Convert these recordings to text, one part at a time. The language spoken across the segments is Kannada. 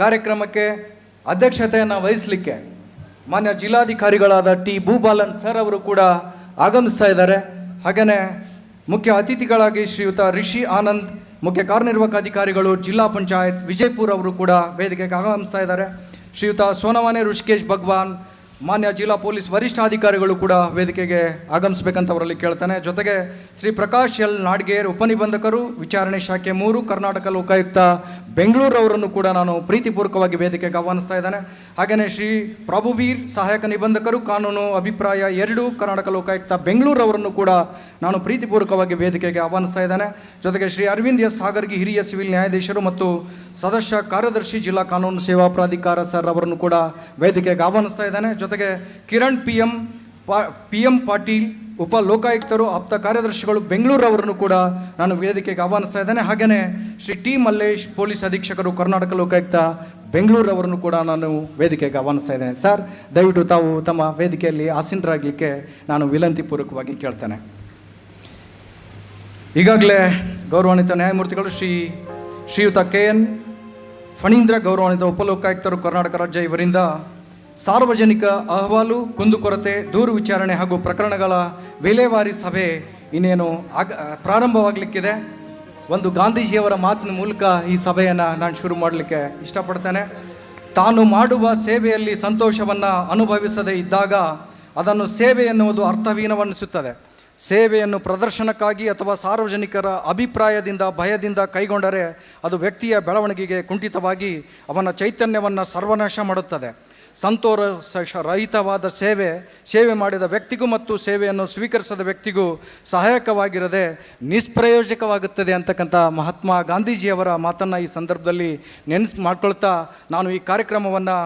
ಕಾರ್ಯಕ್ರಮಕ್ಕೆ ಅಧ್ಯಕ್ಷತೆಯನ್ನು ವಹಿಸಲಿಕ್ಕೆ ಮಾನ್ಯ ಜಿಲ್ಲಾಧಿಕಾರಿಗಳಾದ ಟಿ ಭೂಬಾಲನ್ ಸರ್ ಅವರು ಕೂಡ ಆಗಮಿಸ್ತಾ ಇದ್ದಾರೆ. ಹಾಗೆಯೇ ಮುಖ್ಯ ಅತಿಥಿಗಳಾಗಿ ಶ್ರೀಯುತ ರಿಷಿ ಆನಂದ್, ಮುಖ್ಯ ಕಾರ್ಯನಿರ್ವಾಹಕ ಅಧಿಕಾರಿಗಳು ಜಿಲ್ಲಾ ಪಂಚಾಯತ್ ವಿಜಯಪುರ ಅವರು ಕೂಡ ವೇದಿಕೆಗೆ ಆಗಮಿಸ್ತಾ ಇದ್ದಾರೆ. ಶ್ರೀಯುತ ಸೋನವಾನೆ ಋಷಿಕೇಶ್ ಭಗವಾನ್ ಮಾನ್ಯ ಜಿಲ್ಲಾ ಪೊಲೀಸ್ ವರಿಷ್ಠಾಧಿಕಾರಿಗಳು ಕೂಡ ವೇದಿಕೆಗೆ ಆಗಮಿಸಬೇಕಂತ ಅವರಲ್ಲಿ ಕೇಳ್ತಾನೆ. ಜೊತೆಗೆ ಶ್ರೀ ಪ್ರಕಾಶ್ ಎಲ್ ನಾಡ್ಗೇರ್ ಉಪನಿಬಂಧಕರು, ವಿಚಾರಣೆ ಶಾಖೆ ಮೂರು, ಕರ್ನಾಟಕ ಲೋಕಾಯುಕ್ತ ಬೆಂಗಳೂರು ಅವರನ್ನು ಕೂಡ ನಾನು ಪ್ರೀತಿಪೂರ್ವಕವಾಗಿ ವೇದಿಕೆಗೆ ಆಹ್ವಾನಿಸ್ತಾ ಇದ್ದಾನೆ. ಹಾಗೆಯೇ ಶ್ರೀ ಪ್ರಭುವೀರ್ ಸಹಾಯಕ ನಿಬಂಧಕರು, ಕಾನೂನು ಅಭಿಪ್ರಾಯ ಎರಡು, ಕರ್ನಾಟಕ ಲೋಕಾಯುಕ್ತ ಬೆಂಗಳೂರು ಅವರನ್ನು ಕೂಡ ನಾನು ಪ್ರೀತಿಪೂರ್ವಕವಾಗಿ ವೇದಿಕೆಗೆ ಆಹ್ವಾನಿಸ್ತಾ ಇದ್ದಾನೆ. ಜೊತೆಗೆ ಶ್ರೀ ಅರವಿಂದ್ ಎಸ್ ಸಾಗರ್ಗಿ ಹಿರಿಯ ಸಿವಿಲ್ ನ್ಯಾಯಾಧೀಶರು ಮತ್ತು ಸದಸ್ಯ ಕಾರ್ಯದರ್ಶಿ ಜಿಲ್ಲಾ ಕಾನೂನು ಸೇವಾ ಪ್ರಾಧಿಕಾರ ಸರ್ ಅವರನ್ನು ಕೂಡ ವೇದಿಕೆಗೆ ಆಹ್ವಾನಿಸ್ತಾ ಇದ್ದಾನೆ. ಜೊತೆಗೆ ಕಿರಣ್ ಪಿ ಎಂ ಪಾ ಎಂ ಪಾಟೀಲ್ ಉಪ ಲೋಕಾಯುಕ್ತರು ಆಪ್ತ ಕಾರ್ಯದರ್ಶಿಗಳು ಬೆಂಗಳೂರು ಅವರನ್ನು ಕೂಡ ನಾನು ವೇದಿಕೆಗೆ ಆಹ್ವಾನಿಸ್ತಾ ಇದ್ದೇನೆ. ಹಾಗೆಯೇ ಶ್ರೀ ಟಿ ಮಲ್ಲೇಶ್, ಪೊಲೀಸ್ ಅಧೀಕ್ಷಕರು, ಕರ್ನಾಟಕ ಲೋಕಾಯುಕ್ತ ಬೆಂಗಳೂರು ಅವರನ್ನು ಕೂಡ ನಾನು ವೇದಿಕೆಗೆ ಆಹ್ವಾನಿಸ್ತಾ ಇದ್ದೇನೆ. ಸರ್, ದಯವಿಟ್ಟು ತಾವು ತಮ್ಮ ವೇದಿಕೆಯಲ್ಲಿ ಆಸೀನರಾಗಲಿಕ್ಕೆ ನಾನು ವಿನಂತಿಪೂರ್ವಕವಾಗಿ ಕೇಳ್ತೇನೆ. ಈಗಾಗಲೇ ಗೌರವಾನ್ವಿತ ನ್ಯಾಯಮೂರ್ತಿಗಳು ಶ್ರೀ ಶ್ರೀಯುತ ಕೆ ಎನ್ ಫಣೀಂದ್ರ, ಗೌರವಾನ್ವಿತ ಉಪಲೋಕಾಯುಕ್ತರು, ಕರ್ನಾಟಕ ರಾಜ್ಯ ಇವರಿಂದ ಸಾರ್ವಜನಿಕ ಅಹವಾಲು ಕುಂದುಕೊರತೆ ದೂರು ವಿಚಾರಣೆ ಹಾಗೂ ಪ್ರಕರಣಗಳ ವಿಲೇವಾರಿ ಸಭೆ ಇನ್ನೇನು ಆಗ, ಪ್ರಾರಂಭವಾಗಲಿಕ್ಕಿದೆ. ಒಂದು ಗಾಂಧೀಜಿಯವರ ಮಾತಿನ ಮೂಲಕ ಈ ಸಭೆಯನ್ನು ನಾನು ಶುರು ಮಾಡಲಿಕ್ಕೆ ಇಷ್ಟಪಡ್ತೇನೆ. ತಾನು ಮಾಡುವ ಸೇವೆಯಲ್ಲಿ ಸಂತೋಷವನ್ನು ಅನುಭವಿಸದೇ ಇದ್ದಾಗ ಅದನ್ನು ಸೇವೆ ಎನ್ನುವುದು ಅರ್ಥಹೀನವನ್ನಿಸುತ್ತದೆ. ಸೇವೆಯನ್ನು ಪ್ರದರ್ಶನಕ್ಕಾಗಿ ಅಥವಾ ಸಾರ್ವಜನಿಕರ ಅಭಿಪ್ರಾಯದಿಂದ, ಭಯದಿಂದ ಕೈಗೊಂಡರೆ ಅದು ವ್ಯಕ್ತಿಯ ಬೆಳವಣಿಗೆಗೆ ಕುಂಠಿತವಾಗಿ ಅವನ ಚೈತನ್ಯವನ್ನು ಸರ್ವನಾಶ ಮಾಡುತ್ತದೆ. ಸಂತೋಷ ರಹಿತವಾದ ಸೇವೆ ಸೇವೆ ಮಾಡಿದ ವ್ಯಕ್ತಿಗೂ ಮತ್ತು ಸೇವೆಯನ್ನು ಸ್ವೀಕರಿಸದ ವ್ಯಕ್ತಿಗೂ ಸಹಾಯಕವಾಗಿರದೆ ನಿಷ್ಪ್ರಯೋಜಕವಾಗುತ್ತದೆ ಅಂತಕ್ಕಂಥ ಮಹಾತ್ಮ ಗಾಂಧೀಜಿಯವರ ಮಾತನ್ನು ಈ ಸಂದರ್ಭದಲ್ಲಿ ನೆನೆಸ್, ಮಾಡ್ಕೊಳ್ತಾ ನಾನು ಈ ಕಾರ್ಯಕ್ರಮವನ್ನು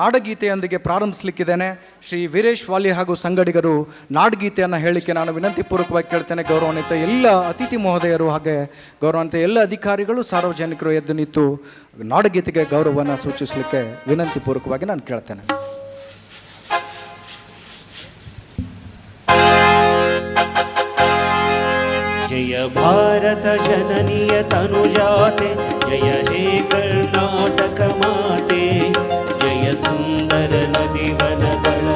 ನಾಡಗೀತೆಯೊಂದಿಗೆ ಪ್ರಾರಂಭಿಸಲಿಕ್ಕಿದ್ದೇನೆ. ಶ್ರೀ ವೀರೇಶ್ ವಾಲಿ ಹಾಗೂ ಸಂಗಡಿಗರು ನಾಡಗೀತೆಯನ್ನು ಹೇಳಲಿಕ್ಕೆ ನಾನು ಪ್ರೀತಿಪೂರ್ವಕವಾಗಿ ಕೇಳ್ತೇನೆ, ಗೌರವಾನ್ವಿತ ಎಲ್ಲ ಅತಿಥಿ ಮಹೋದಯರು ಹಾಗೆ ಗೌರವಾನ್ವಿತ ಎಲ್ಲ ಅಧಿಕಾರಿಗಳು, ಸಾರ್ವಜನಿಕರು ಎದ್ದು ನಿಂತು ನಾಡಗೀತೆಗೆ ಗೌರವವನ್ನು ಸೂಚಿಸಲಿಕ್ಕೆ ವಿನಂತಿ ಪೂರ್ವಕವಾಗಿ ನಾನು ಕೇಳ್ತೇನೆ. ಜಯ ಭಾರತ ಜನನಿಯ ತನುಜಾತೆ, ಜಯ ಹೇ ಕರ್ನಾಟಕ ಮಾತೆ, ಜಯ ಸುಂದರ ನದಿವನಗಳ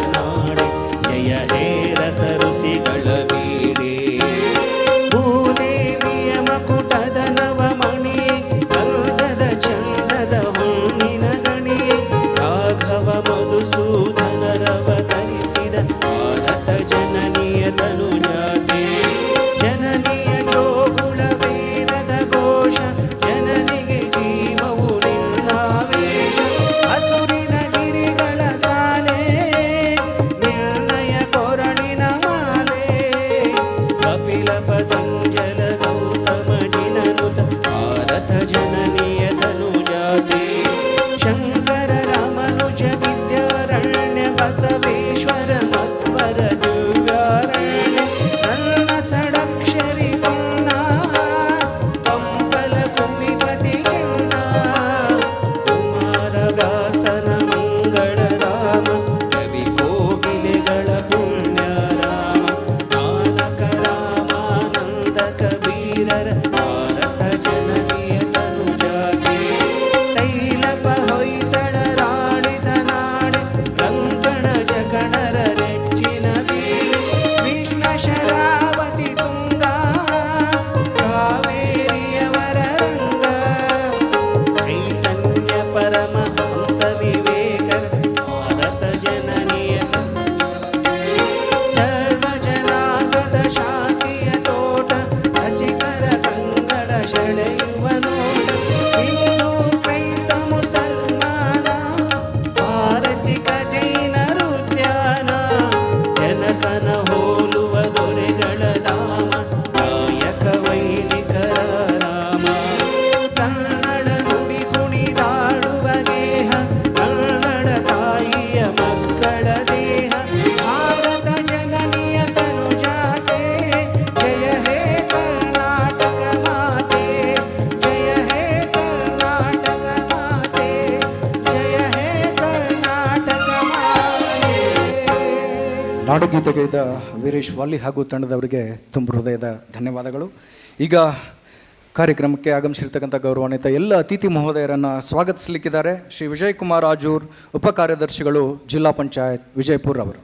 ಕಂಗಳ ನಾಡಗೀತೆಗೈದ ವೀರೇಶ್ ವಾಲಿ ಹಾಗೂ ತಂಡದವರಿಗೆ ತುಂಬ ಹೃದಯದ ಧನ್ಯವಾದಗಳು. ಈಗ ಕಾರ್ಯಕ್ರಮಕ್ಕೆ ಆಗಮಿಸಿರ್ತಕ್ಕಂಥ ಗೌರವಾನ್ವಿತ ಎಲ್ಲ ಅತಿಥಿ ಮಹೋದಯರನ್ನು ಸ್ವಾಗತಿಸಲಿಕ್ಕಿದ್ದಾರೆ. ಶ್ರೀ ವಿಜಯ್ ಕುಮಾರ್ ಆಜೂರ್, ಉಪ ಕಾರ್ಯದರ್ಶಿಗಳು ಜಿಲ್ಲಾ ಪಂಚಾಯತ್ ವಿಜಯಪುರ್ ಅವರು.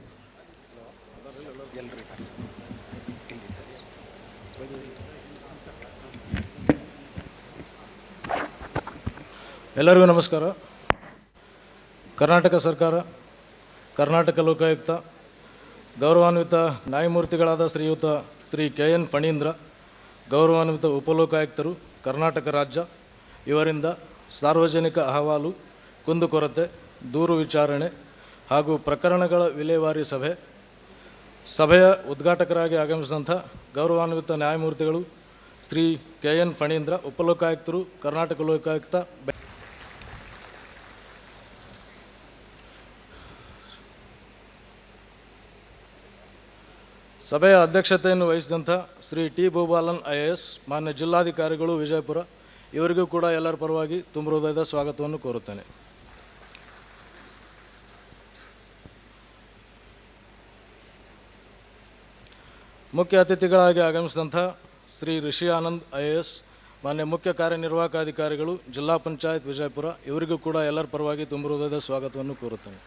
ಎಲ್ಲರಿಗೂ ನಮಸ್ಕಾರ. ಕರ್ನಾಟಕ ಸರ್ಕಾರ, ಕರ್ನಾಟಕ ಲೋಕಾಯುಕ್ತ ಗೌರವಾನ್ವಿತ ನ್ಯಾಯಮೂರ್ತಿಗಳಾದ ಶ್ರೀಯುತ ಶ್ರೀ ಕೆ ಎನ್ ಫಣೀಂದ್ರ, ಗೌರವಾನ್ವಿತ ಉಪಲೋಕಾಯುಕ್ತರು, ಕರ್ನಾಟಕ ರಾಜ್ಯ, ಇವರಿಂದ ಸಾರ್ವಜನಿಕ ಅಹವಾಲು ಕುಂದುಕೊರತೆ ದೂರು ವಿಚಾರಣೆ ಹಾಗೂ ಪ್ರಕರಣಗಳ ವಿಲೇವಾರಿ ಸಭೆ, ಸಭೆಯ ಉದ್ಘಾಟಕರಾಗಿ ಆಗಮಿಸಿದಂಥ ಗೌರವಾನ್ವಿತ ನ್ಯಾಯಮೂರ್ತಿಗಳು ಶ್ರೀ ಕೆ ಎನ್ ಫಣೀಂದ್ರ, ಉಪಲೋಕಾಯುಕ್ತರು, ಕರ್ನಾಟಕ ಲೋಕಾಯುಕ್ತ ಸಭೆಯ ಅಧ್ಯಕ್ಷತೆಯನ್ನು ವಹಿಸಿದಂಥ Shri T Bhupalan I A S ಮಾನ್ಯ ಜಿಲ್ಲಾಧಿಕಾರಿಗಳು ವಿಜಯಪುರ, ಇವರಿಗೂ ಕೂಡ ಎಲ್ಲರ ಪರವಾಗಿ ತುಂಬ ಹೃದಯದ ಸ್ವಾಗತವನ್ನು ಕೋರುತ್ತೇನೆ. ಮುಖ್ಯ ಅತಿಥಿಗಳಾಗಿ ಆಗಮಿಸಿದಂಥ Shri Rishi Anand I A S ಮಾನ್ಯ ಮುಖ್ಯ ಕಾರ್ಯನಿರ್ವಾಹಕ ಅಧಿಕಾರಿಗಳು, ಜಿಲ್ಲಾ ಪಂಚಾಯತ್ ವಿಜಯಪುರ, ಇವರಿಗೂ ಕೂಡ ಎಲ್ಲರ ಪರವಾಗಿ ತುಂಬ ಹೃದಯದ ಸ್ವಾಗತವನ್ನು ಕೋರುತ್ತೇನೆ.